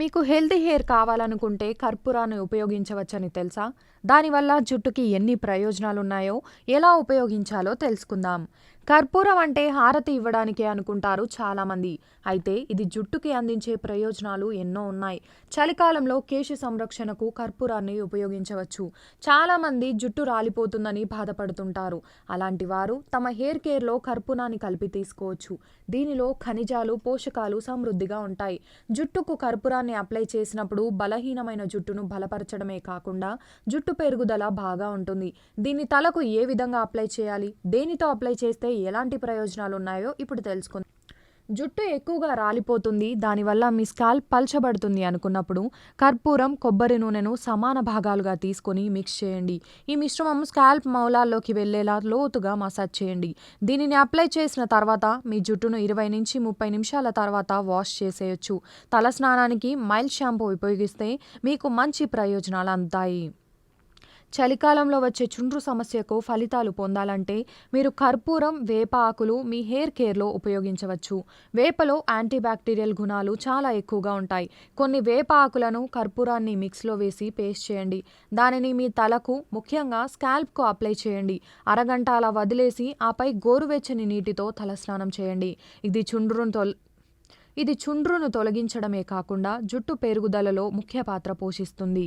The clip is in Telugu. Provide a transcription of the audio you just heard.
మీకు హెల్తీ హెయిర్ కావాలనుకుంటే కర్పూరాన్ని ఉపయోగించవచ్చని తెలుసా? దానివల్ల జుట్టుకి ఎన్ని ప్రయోజనాలున్నాయో ఎలా ఉపయోగించాలో తెలుసుకుందాం. కర్పూరం అంటే హారతి ఇవ్వడానికే అనుకుంటారు చాలామంది. అయితే ఇది జుట్టుకి అందించే ప్రయోజనాలు ఎన్నో ఉన్నాయి. చలికాలంలో కేశ సంరక్షణకు కర్పూరాన్ని ఉపయోగించవచ్చు. చాలామంది జుట్టు రాలిపోతుందని బాధపడుతుంటారు. అలాంటి వారు తమ హెయిర్ కేర్లో కర్పూరాన్ని కలిపి తీసుకోవచ్చు. దీనిలో ఖనిజాలు పోషకాలు సమృద్ధిగా ఉంటాయి. జుట్టుకు కర్పూరాన్ని అప్లై చేసినప్పుడు బలహీనమైన జుట్టును బలపరచడమే కాకుండా జుట్టు పెరుగుదల బాగా ఉంటుంది. దీన్ని తలకు ఏ విధంగా అప్లై చేయాలి? దేనితో అప్లై చేస్తే ఎలాంటి ప్రయోజనాలు ఉన్నాయో ఇప్పుడు తెలుసుకుందాం. జుట్టు ఎక్కువగా రాలిపోతుంది దానివల్ల మీ స్కాల్ప్ పల్చబడుతుంది అనుకున్నప్పుడు కర్పూరం కొబ్బరి నూనెను సమాన భాగాలుగా తీసుకొని మిక్స్ చేయండి. ఈ మిశ్రమం స్కాల్ప్ మౌలాల్లోకి వెళ్ళేలా లోతుగా మసాజ్ చేయండి. దీనిని అప్లై చేసిన తర్వాత మీ జుట్టును ఇరవై నుంచి ముప్పై నిమిషాల తర్వాత వాష్ చేసేయచ్చు. తల స్నానానికి మైల్డ్ షాంపూ ఉపయోగిస్తే మీకు మంచి ప్రయోజనాలు అందుతాయి. చలికాలంలో వచ్చే చుండ్రు సమస్యకు ఫలితాలు పొందాలంటే మీరు కర్పూరం వేప ఆకులు మీ హెయిర్ కేర్లో ఉపయోగించవచ్చు. వేపలో యాంటీబ్యాక్టీరియల్ గుణాలు చాలా ఎక్కువగా ఉంటాయి. కొన్ని వేప ఆకులను కర్పూరాన్ని మిక్స్లో వేసి పేస్ట్ చేయండి. దానిని మీ తలకు ముఖ్యంగా స్కాల్ప్కు అప్లై చేయండి. అరగంట అలా వదిలేసి ఆపై గోరువెచ్చని నీటితో తలస్నానం చేయండి. ఇది చుండ్రును తొల్ ఇది చుండ్రును తొలగించడమే కాకుండా జుట్టు పెరుగుదలలో ముఖ్య పాత్ర పోషిస్తుంది.